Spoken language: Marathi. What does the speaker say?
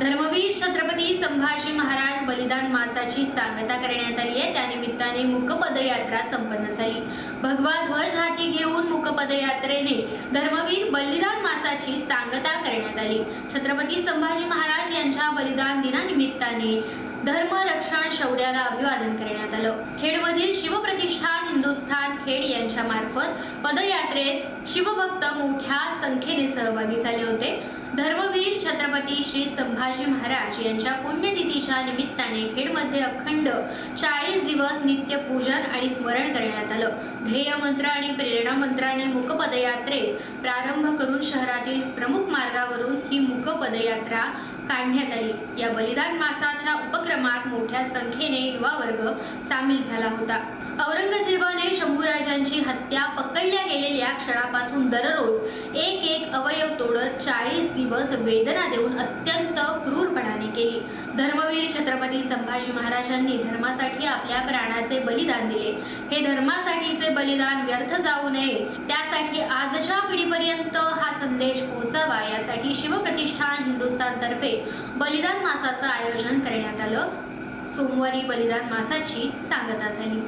धर्मवीर छत्रपती संभाजी महाराज बलिदान मासाची सांगता करण्यात आली आहे. त्यानिमित्ताने मुकपदयात्रा संपन्न झाली. भगवा ध्वज हाती घेऊन मुकपदयात्रेने धर्मवीर बलिदान मासाची सांगता करण्यात आली. छत्रपती संभाजी महाराज यांच्या बलिदान दिनानिमित्ताने धर्मरक्षण शौर्याला अभिवादन करण्यात आलं. खेडमधील शिवप्रतिष्ठान हिंदुस्थान खेड यांच्या मार्फत पदयात्रेत शिवभक्त मोठ्या संख्येने सहभागी झाले होते. धर्मवीर छत्रपती श्री संभाजी महाराज यांच्या पुण्यतिथीच्या निमित्ताने खेडमध्ये अखंड चाळीस दिवस नित्य पूजन आणि स्मरण करण्यात आलं. ध्येय मंत्र आणि प्रेरणा मंत्राने मुखपदयात्रेस प्रारंभ करून शहरातील प्रमुख मार्गावरून ही मुखपदयात्रा काढण्यात आली. या बलिदान मासाच्या उपक्रमात मोठ्या संख्येने युवा वर्ग सामील झाला होता. औरंगजेबाने शंभूराजांची हत्या पकडल्या त्या क्षणापासून दररोज एक एक अवयव तोडत चाळीस दिवस वेदना देऊन अत्यंत क्रूरपणाने केली. धर्मवीर छत्रपती संभाजी महाराजांनी धर्मासाठी आपल्या प्राणाचे बलिदान दिले. हे धर्मासाठीचे बलिदान व्यर्थ जाऊ नये. त्यासाठी आजच्या पिढीपर्यंत हा संदेश पोहोचावा यासाठी शिवप्रतिष्ठान हिंदुस्थान तर्फे बलिदान मासाचं आयोजन करण्यात आलं. सोमवारी बलिदान मासाची सांगता झाली.